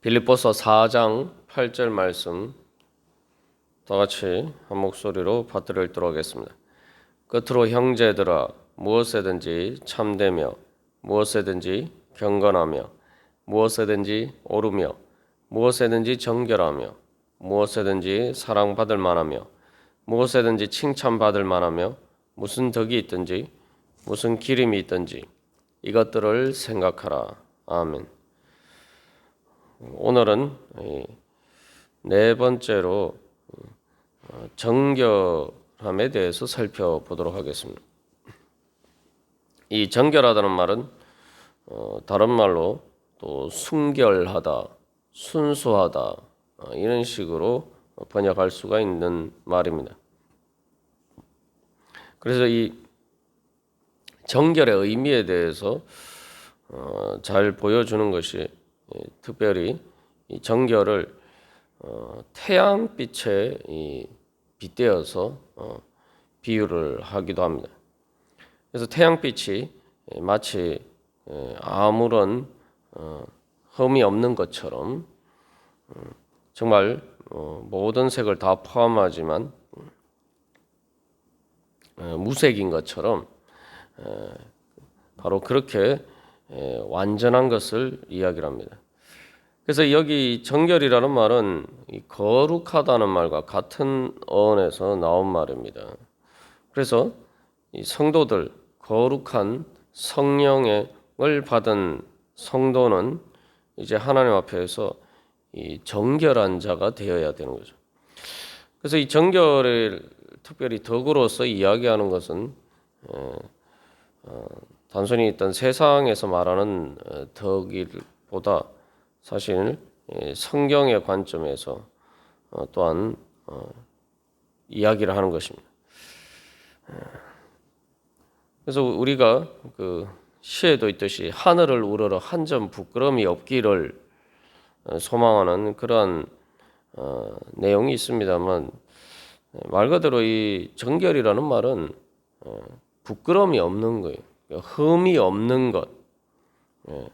빌립보서 4장 8절 말씀 다 같이 한 목소리로 받들어 읽도록 하겠습니다. 끝으로 형제들아 무엇에든지 참되며 무엇에든지 경건하며 무엇에든지 오르며 무엇에든지 정결하며 무엇에든지 사랑받을 만하며 무엇에든지 칭찬받을 만하며 무슨 덕이 있든지 무슨 기림이 있든지 이것들을 생각하라. 아멘. 오늘은 이네 번째로 어, 정결함에 대해서 살펴보도록 하겠습니다. 이 정결하다는 말은 어, 다른 말로 또 순결하다, 순수하다 어, 이런 식으로 번역할 수가 있는 말입니다. 그래서 이 정결의 의미에 대해서 어, 잘 보여주는 것이 예, 특별히 이 정결을 어, 태양빛에 이 빗대어서 어, 비유를 하기도 합니다. 그래서 태양빛이 예, 마치 예, 아무런 어, 흠이 없는 것처럼 음, 정말 어, 모든 색을 다 포함하지만 어, 무색인 것처럼 어, 바로 그렇게 에, 완전한 것을 이야기를 합니다. 그래서 여기 정결이라는 말은 이 거룩하다는 말과 같은 어원에서 나온 말입니다. 그래서 이 성도들 거룩한 성령을 받은 성도는 이제 하나님 앞에서 이 정결한 자가 되어야 되는 거죠. 그래서 이 정결을 특별히 덕으로서 이야기하는 것은 어, 어, 단순히 있던 세상에서 말하는 어, 덕일보다 사실 예, 성경의 관점에서 어, 또한 어, 이야기를 하는 것입니다. 그래서 우리가 그 시에도 있듯이 하늘을 우러러 한 점 부끄럼이 없기를 소망하는 그러한 내용이 있습니다만 말 그대로 이 정결이라는 말은 부끄럼이 없는 거예요. 흠이 없는 것. 예.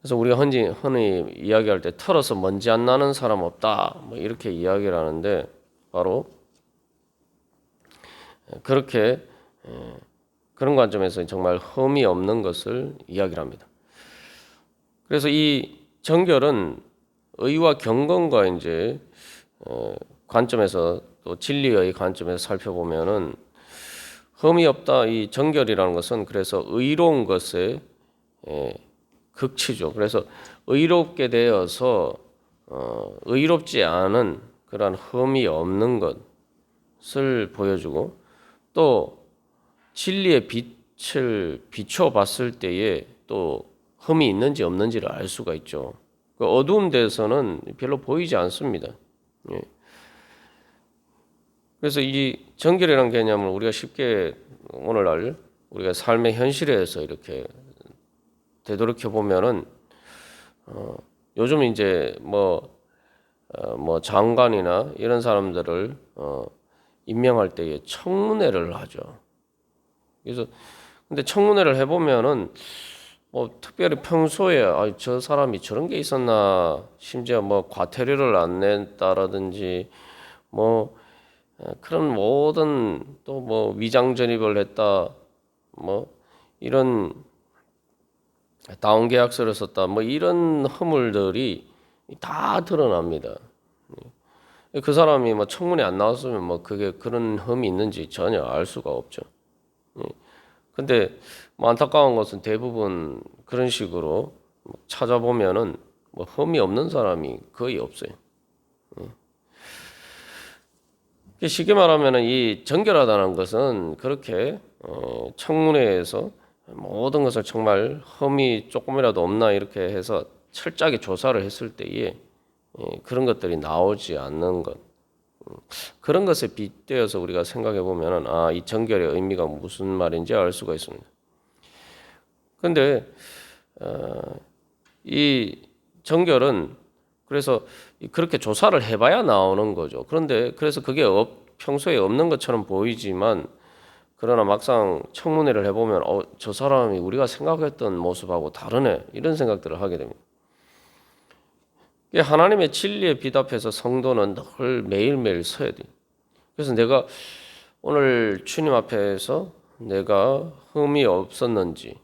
그래서 우리가 흔히, 흔히 이야기할 때 털어서 먼지 안 나는 사람 없다. 뭐 이렇게 이야기를 하는데 바로 그렇게 예, 그런 관점에서 정말 흠이 없는 것을 이야기를 합니다. 그래서 이 정결은 의와 경건과 이제 어, 관점에서 또 진리의 관점에서 살펴보면은 흠이 없다 이 정결이라는 것은 그래서 의로운 것에 예, 극치죠. 그래서 의롭게 되어서 어, 의롭지 않은 그러한 흠이 없는 것을 보여주고 또 진리의 빛을 비춰 봤을 때에 또 흠이 있는지 없는지를 알 수가 있죠. 그 어두운 데서는 별로 보이지 않습니다. 예. 그래서 이 정결이라는 개념을 우리가 쉽게 오늘날 우리가 삶의 현실에서 이렇게 되돌이켜 보면은 어, 요즘 이제 뭐, 어, 뭐 장관이나 이런 사람들을 어, 임명할 때에 청문회를 하죠. 그래서 근데 청문회를 해보면은 뭐 특별히 평소에 아, 저 사람이 저런 게 있었나 심지어 뭐 과태료를 안 냈다라든지 뭐 어, 그런 모든 또 뭐 위장 전입을 했다 뭐 이런 다운 계약서를 썼다 뭐 이런 허물들이 다 드러납니다. 그 사람이 뭐 청문회 안 나왔으면 뭐 그게 그런 흠이 있는지 전혀 알 수가 없죠. 근데 뭐 안타까운 것은 대부분 그런 식으로 찾아보면은 뭐 흠이 없는 사람이 거의 없어요. 쉽게 말하면 이 정결하다는 것은 그렇게 어, 청문회에서 모든 것을 정말 흠이 조금이라도 없나 이렇게 해서 철저하게 조사를 했을 때에 예, 그런 것들이 나오지 않는 것 음, 그런 것에 빗대어서 우리가 생각해 보면은 아이 정결의 의미가 무슨 말인지 알 수가 있습니다. 그런데 어, 이 정결은 그래서 그렇게 조사를 해봐야 나오는 거죠. 그런데 그래서 그게 없, 평소에 없는 것처럼 보이지만 그러나 막상 청문회를 해보면 어, 저 사람이 우리가 생각했던 모습하고 다르네 이런 생각들을 하게 됩니다. 하나님의 진리에 비답해서 성도는 늘 매일매일 서야 돼. 그래서 내가 오늘 주님 앞에서 내가 흠이 없었는지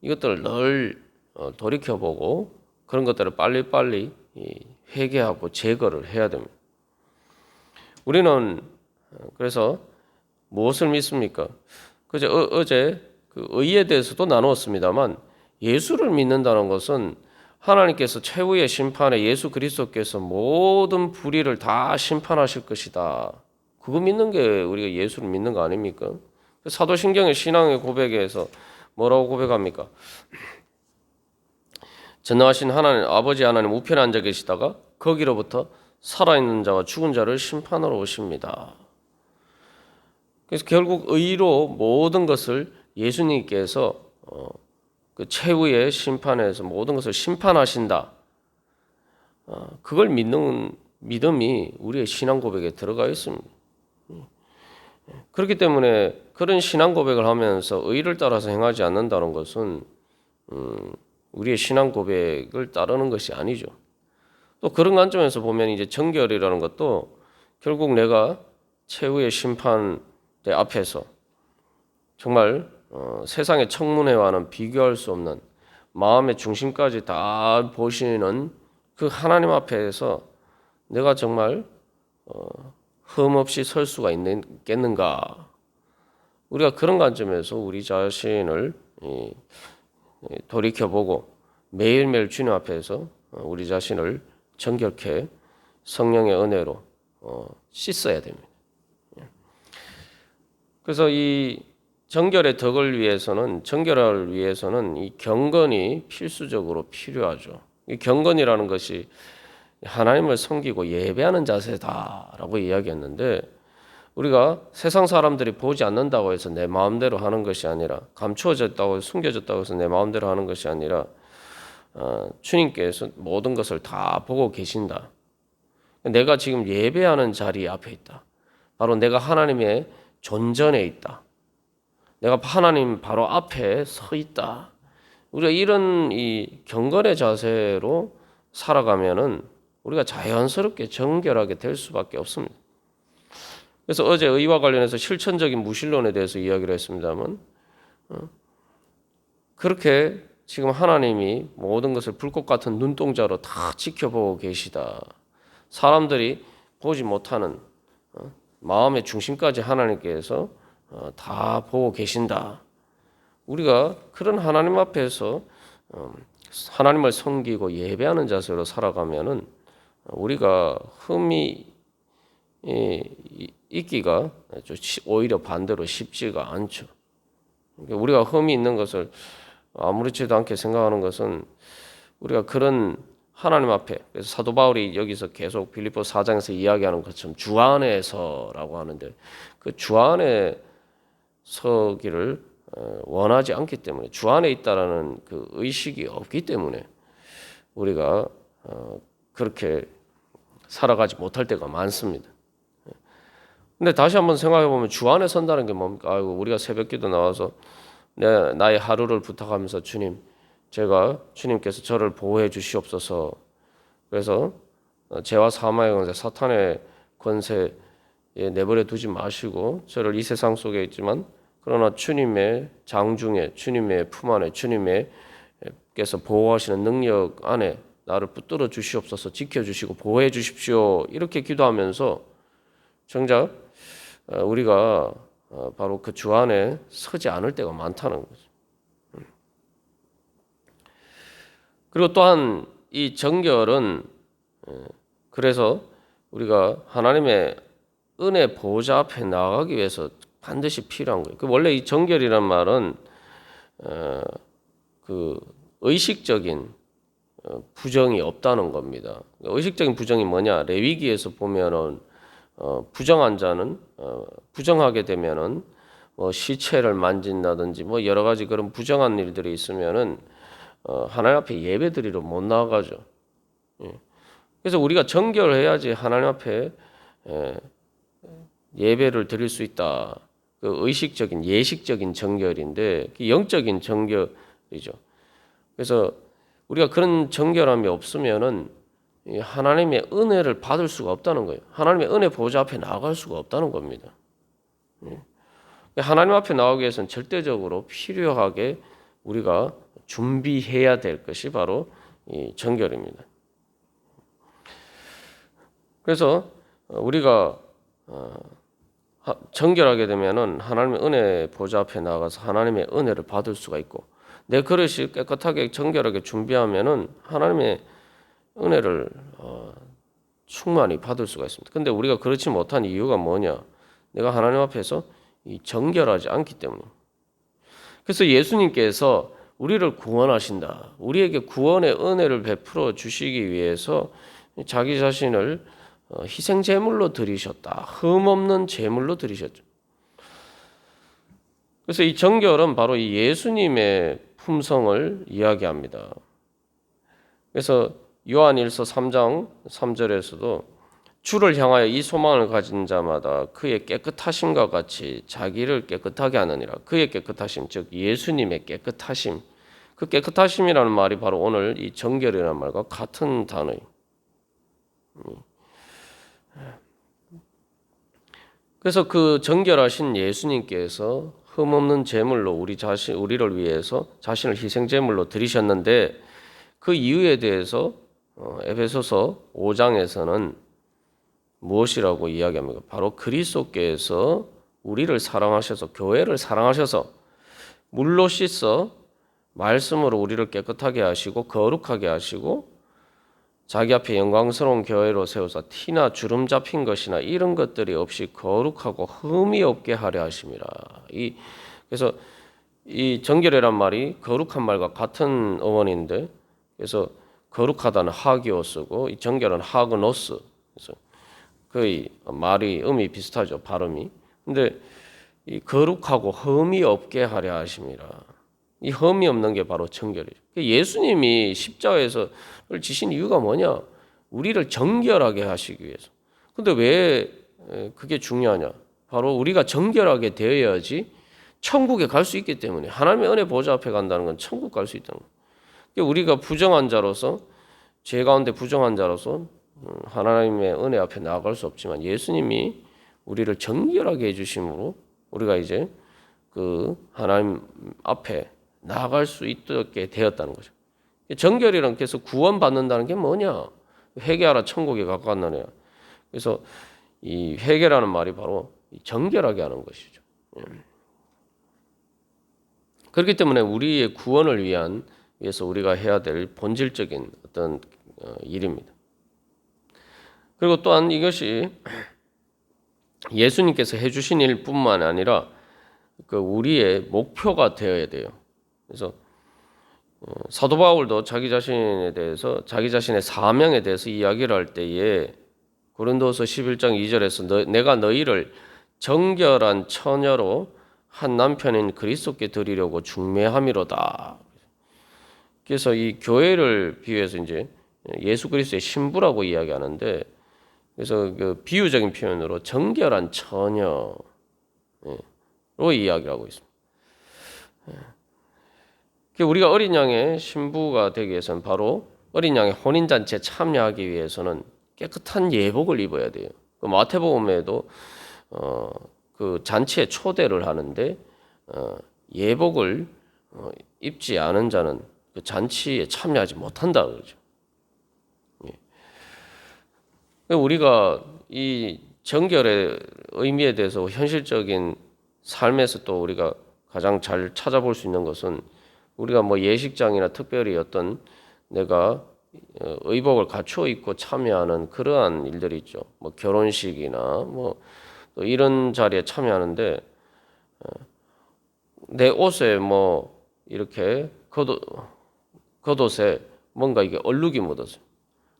이것들을 늘 어, 돌이켜보고 그런 것들을 빨리빨리 이, 회개하고 제거를 해야 됩니다. 우리는 어, 그래서 무엇을 믿습니까? 그제 어, 어제 그 의에 대해서도 나누었습니다만 예수를 믿는다는 것은 하나님께서 최후의 심판에 예수 그리스도께서 모든 불의를 다 심판하실 것이다. 그거 믿는 게 우리가 예수를 믿는 거 아닙니까? 사도신경의 신앙의 고백에서 뭐라고 고백합니까? 전능하신 하나님 아버지 하나님 우편에 앉아 계시다가 거기로부터 살아있는 자와 죽은 자를 심판하러 오십니다. 그래서 결국 의로 모든 것을 예수님께서 어, 그 최후의 심판에서 모든 것을 심판하신다. 어, 그걸 믿는 믿음이 우리의 신앙 고백에 들어가 있습니다. 그렇기 때문에 그런 신앙 고백을 하면서 의를 따라서 행하지 않는다는 것은 음, 우리의 신앙 고백을 따르는 것이 아니죠. 또 그런 관점에서 보면 이제 정결이라는 것도 결국 내가 최후의 심판 대 앞에서 정말 어, 세상의 청문회와는 비교할 수 없는 마음의 중심까지 다 보시는 그 하나님 앞에서 내가 정말 어, 흠 없이 설 수가 있겠는가? 우리가 그런 관점에서 우리 자신을 이, 돌이켜보고 매일매일 주님 앞에서 어, 우리 자신을 정결케 성령의 은혜로 어, 씻어야 됩니다. 예. 그래서 이 정결의 덕을 위해서는 정결을 위해서는 이 경건이 필수적으로 필요하죠. 이 경건이라는 것이 하나님을 섬기고 예배하는 자세다라고 이야기했는데 우리가 세상 사람들이 보지 않는다고 해서 내 마음대로 하는 것이 아니라 감추어졌다고 숨겨졌다고 해서 내 마음대로 하는 것이 아니라 어, 주님께서 모든 것을 다 보고 계신다. 내가 지금 예배하는 자리 앞에 있다. 바로 내가 하나님의 존전에 있다. 내가 하나님 바로 앞에 서 있다. 우리가 이런 이 경건의 자세로 살아가면은 우리가 자연스럽게 정결하게 될 수밖에 없습니다. 그래서 어제 의와 관련해서 실천적인 무신론에 대해서 이야기를 했습니다만 어, 그렇게 지금 하나님이 모든 것을 불꽃 같은 눈동자로 다 지켜보고 계시다. 사람들이 보지 못하는 어, 마음의 중심까지 하나님께서 어, 다 보고 계신다. 우리가 그런 하나님 앞에서 하나님을 섬기고 예배하는 자세로 살아가면은 우리가 흠이 있기가 오히려 반대로 쉽지가 않죠. 그러니까 우리가 흠이 있는 것을 아무렇지도 않게 생각하는 것은 우리가 그런 하나님 앞에 그래서 사도 바울이 여기서 계속 빌립보 4장에서 이야기하는 것처럼 주 안에서라고 하는데 그 주 안에 서기를 어, 원하지 않기 때문에 주 안에 있다라는 그 의식이 없기 때문에 우리가 어, 그렇게 살아가지 못할 때가 많습니다. 근데 다시 한번 생각해 보면 주 안에 선다는 게 뭡니까? 아이고 우리가 새벽기도 나와서 내 나의 하루를 부탁하면서 주님, 제가 주님께서 저를 보호해 주시옵소서. 그래서 죄와 사망의 권세, 사탄의 권세에 내버려 두지 마시고 저를 이 세상 속에 있지만 그러나 주님의 장중에 주님의 품 안에 주님의께서 보호하시는 능력 안에 나를 붙들어 주시옵소서 지켜 주시고 보호해 주십시오 이렇게 기도하면서 정작 어, 우리가 어, 바로 그 주 안에 서지 않을 때가 많다는 거죠. 음. 그리고 또한 이 정결은 어, 그래서 우리가 하나님의 은혜 보좌 앞에 나가기 위해서 반드시 필요한 거예요. 그 원래 이 정결이란 말은 그 의식적인 부정이 없다는 겁니다. 의식적인 부정이 뭐냐? 레위기에서 보면은 어, 부정한 자는 어, 부정하게 되면은 뭐 시체를 만진다든지 뭐 여러 가지 그런 부정한 일들이 있으면은 어, 하나님 앞에 예배드리러 못 나가죠. 예. 그래서 우리가 정결해야지 하나님 앞에 예, 예배를 드릴 수 있다. 그 의식적인 예식적인 정결인데 그 영적인 정결이죠. 그래서 우리가 그런 정결함이 없으면은 이 하나님의 은혜를 받을 수가 없다는 거예요. 하나님의 은혜 보좌 앞에 나아갈 수가 없다는 겁니다. 예. 하나님 앞에 나오기 위해서는 절대적으로 필요하게 우리가 준비해야 될 것이 바로 이 정결입니다. 그래서 우리가 어, 하- 정결하게 되면은 하나님의 은혜 보좌 앞에 나가서 하나님의 은혜를 받을 수가 있고 내 그릇이 깨끗하게 정결하게 준비하면은 하나님의 은혜를 어, 충만히 받을 수가 있습니다. 근데 우리가 그렇지 못한 이유가 뭐냐? 내가 하나님 앞에서 이 정결하지 않기 때문에. 그래서 예수님께서 우리를 구원하신다. 우리에게 구원의 은혜를 베풀어 주시기 위해서 자기 자신을 어, 희생 제물로 드리셨다. 흠 없는 제물로 드리셨죠. 그래서 이 정결은 바로 이 예수님의 품성을 이야기합니다. 그래서 요한일서 3장 3절에서도 주를 향하여 이 소망을 가진 자마다 그의 깨끗하심과 같이 자기를 깨끗하게 하느니라. 그의 깨끗하심, 즉 예수님의 깨끗하심. 그 깨끗하심이라는 말이 바로 오늘 이 정결이라는 말과 같은 단어예요. 그래서 그 정결하신 예수님께서 흠없는 제물로 우리 자신 우리를 위해서 자신을 희생 제물로 드리셨는데 그 이유에 대해서 어, 에베소서 5장에서는 무엇이라고 이야기합니까? 바로 그리스도께서 우리를 사랑하셔서 교회를 사랑하셔서 물로 씻어 말씀으로 우리를 깨끗하게 하시고 거룩하게 하시고 자기 앞에 영광스러운 교회로 세워서 티나 주름 잡힌 것이나 이런 것들이 없이 거룩하고 흠이 없게 하려 하심이라. 이 그래서 이 정결이란 말이 거룩한 말과 같은 어원인데 그래서 거룩하다는 하기오 쓰고 이 정결은 하그노스. 그래서 거의 말이 음이 비슷하죠 발음이. 근데 이 거룩하고 흠이 없게 하려 하심이라. 이 흠이 없는 게 바로 정결이죠. 예수님이 십자가에서 지신 이유가 뭐냐? 우리를 정결하게 하시기 위해서. 근데 왜 그게 중요하냐? 바로 우리가 정결하게 되어야지 천국에 갈 수 있기 때문에 하나님의 은혜 보좌 앞에 간다는 건 천국 갈 수 있다는 거예요. 우리가 부정한 자로서 죄 가운데 부정한 자로서 하나님의 은혜 앞에 나아갈 수 없지만 예수님이 우리를 정결하게 해주심으로 우리가 이제 그 하나님 앞에 나아갈 수 있게 되었다는 거죠. 정결이란 계속 구원받는다는 게 뭐냐? 회개하라 천국에 가까웠느냐. 그래서 이 회개라는 말이 바로 정결하게 하는 것이죠. 그렇기 때문에 우리의 구원을 위한 위해서 우리가 해야 될 본질적인 어떤 일입니다. 그리고 또한 이것이 예수님께서 해주신 일뿐만 아니라 그 우리의 목표가 되어야 돼요. 그래서 사도 바울도 자기 자신에 대해서 자기 자신의 사명에 대해서 이야기를 할 때에 고린도서 11장 2절에서 너, 내가 너희를 정결한 처녀로 한 남편인 그리스도께 드리려고 중매함이로다. 그래서 이 교회를 비유해서 이제 예수 그리스도의 신부라고 이야기하는데 그래서 그 비유적인 표현으로 정결한 처녀로 이야기하고 있습니다. 우리가 어린 양의 신부가 되기 위해서는 바로 어린 양의 혼인 잔치에 참여하기 위해서는 깨끗한 예복을 입어야 돼요. 그 마태복음에도 어, 그 잔치에 초대를 하는데 어, 예복을 어, 입지 않은 자는 그 잔치에 참여하지 못한다 그러죠. 예. 우리가 이 정결의 의미에 대해서 현실적인 삶에서 또 우리가 가장 잘 찾아볼 수 있는 것은 우리가 뭐 예식장이나 특별히 어떤 내가 의복을 갖추어 입고 참여하는 그러한 일들이 있죠. 뭐 결혼식이나 뭐또 이런 자리에 참여하는데 내 옷에 뭐 이렇게 겉옷, 겉옷에 뭔가 이게 얼룩이 묻었어요.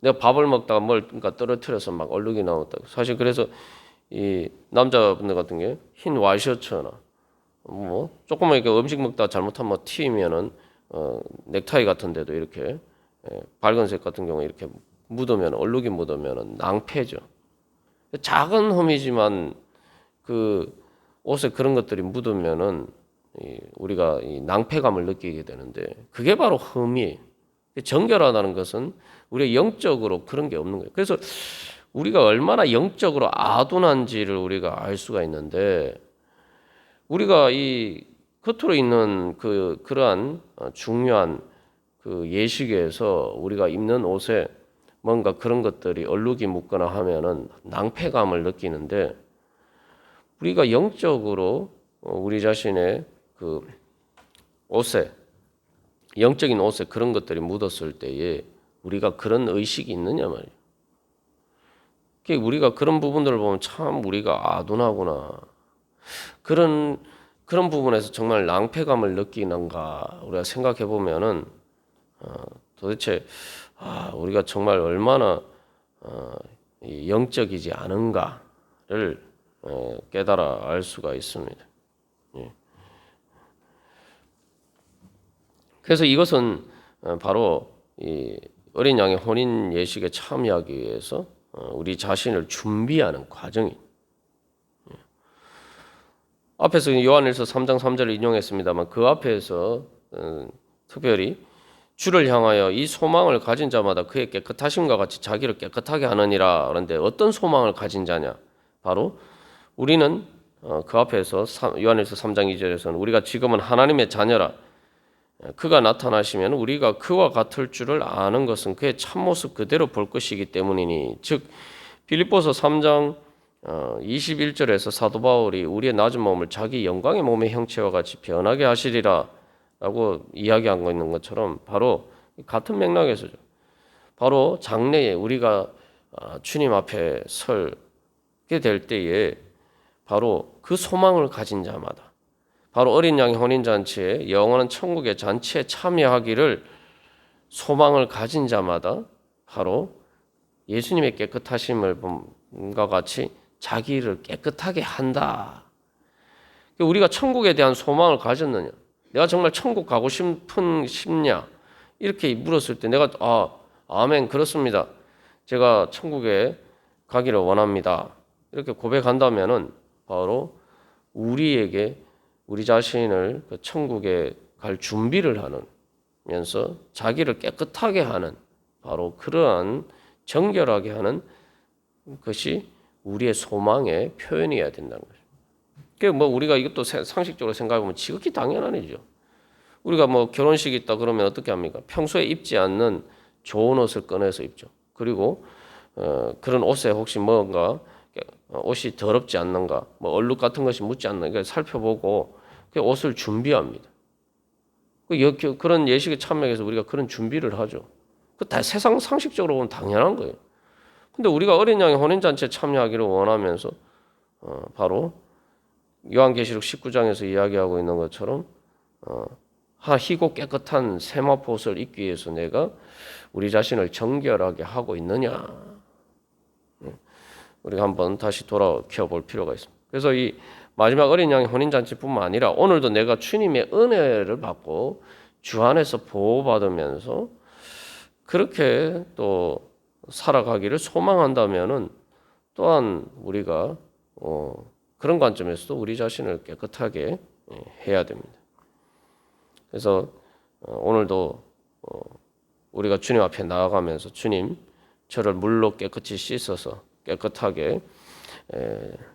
내가 밥을 먹다가 뭘 그러니까 떨어뜨려서 막 얼룩이 나왔다. 사실 그래서 이 남자분들 같은 게 흰 와이셔츠나 뭐 조금만 이렇게 음식 먹다 잘못하면 뭐 튀면은 어, 넥타이 같은 데도 이렇게 예, 밝은색 같은 경우에 이렇게 묻으면 얼룩이 묻으면 낭패죠. 작은 흠이지만 그 옷에 그런 것들이 묻으면은 이 우리가 이 낭패감을 느끼게 되는데 그게 바로 흠이 정결하다는 것은 우리가 영적으로 그런 게 없는 거예요. 그래서 우리가 얼마나 영적으로 아둔한지를 우리가 알 수가 있는데 우리가 이 겉으로 있는 그 그러한 어, 중요한 그 예식에서 우리가 입는 옷에 뭔가 그런 것들이 얼룩이 묻거나 하면은 낭패감을 느끼는데 우리가 영적으로 어, 우리 자신의 그 옷에 영적인 옷에 그런 것들이 묻었을 때에 우리가 그런 의식이 있느냐 말이에요. 우리가 그런 부분들을 보면 참 우리가 아둔하구나. 그런 그런 부분에서 정말 낭패감을 느끼는가 우리가 생각해 보면은 어, 도대체 아, 우리가 정말 얼마나 어, 이 영적이지 않은가를 어, 깨달아 알 수가 있습니다. 예. 그래서 이것은 어, 바로 이 어린 양의 혼인 예식에 참여하기 위해서 어, 우리 자신을 준비하는 과정이. 예. 앞에서 요한일서 3장 3절을 인용했습니다만 그 앞에서 어, 특별히 주를 향하여 이 소망을 가진 자마다 그의 깨끗하심과 같이 자기를 깨끗하게 하느니라. 그런데 어떤 소망을 가진 자냐? 바로 우리는 어, 그 앞에서 요한일서 3장 2절에서는 우리가 지금은 하나님의 자녀라. 그가 나타나시면 우리가 그와 같을 줄을 아는 것은 그의 참모습 그대로 볼 것이기 때문이니 즉 빌립보서 3장 21절에서 사도 바울이 우리의 낮은 몸을 자기 영광의 몸의 형체와 같이 변하게 하시리라 라고 이야기한 거 있는 것처럼 바로 같은 맥락에서죠. 바로 장래에 우리가 어, 주님 앞에 설게 될 때에 바로 그 소망을 가진 자마다 바로 어린 양의 혼인 잔치에 영원한 천국의 잔치에 참여하기를 소망을 가진 자마다 바로 예수님의 깨끗하심을 본과 같이 자기를 깨끗하게 한다. 우리가 천국에 대한 소망을 가졌느냐? 내가 정말 천국 가고 싶은 싶냐? 이렇게 물었을 때 내가 아 아멘 그렇습니다. 제가 천국에 가기를 원합니다. 이렇게 고백한다면은 바로 우리에게 우리 자신을 그 천국에 갈 준비를 하면서 자기를 깨끗하게 하는 바로 그러한 정결하게 하는 것이 우리의 소망의 표현이어야 된다는 거죠. 그뭐 우리가 이것도 상식적으로 생각해 보면 지극히 당연한 일이죠. 우리가 뭐 결혼식 있다 그러면 어떻게 합니까? 평소에 입지 않는 좋은 옷을 꺼내서 입죠. 그리고 어, 그런 옷에 혹시 뭔가 옷이 더럽지 않는가, 뭐 얼룩 같은 것이 묻지 않는가 살펴보고 그 옷을 준비합니다. 그 그런 예식에 참여해서 우리가 그런 준비를 하죠. 그 다 세상 상식적으로 보면 당연한 거예요. 근데 우리가 어린 양의 혼인 잔치에 참여하기를 원하면서 어, 바로 요한계시록 19장에서 이야기하고 있는 것처럼 어, 희고 깨끗한 세마포 옷을 입기 위해서 내가 우리 자신을 정결하게 하고 있느냐? 우리가 한번 다시 돌아켜 볼 필요가 있습니다. 그래서 이 마지막 어린 양의 혼인 잔치뿐만 아니라 오늘도 내가 주님의 은혜를 받고 주 안에서 보호받으면서 그렇게 또 살아가기를 소망한다면은 또한 우리가 어 그런 관점에서도 우리 자신을 깨끗하게 예, 해야 됩니다. 그래서 어, 오늘도 어, 우리가 주님 앞에 나아가면서 주님 저를 물로 깨끗이 씻어서 깨끗하게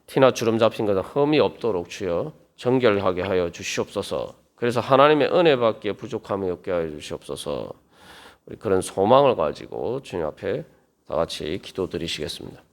티나 주름 잡힌 것은 흠이 없도록 주여 정결하게 하여 주시옵소서. 그래서 하나님의 은혜 받기에 부족함이 없게 하여 주시옵소서. 우리 그런 소망을 가지고 주님 앞에 다 같이 기도드리시겠습니다.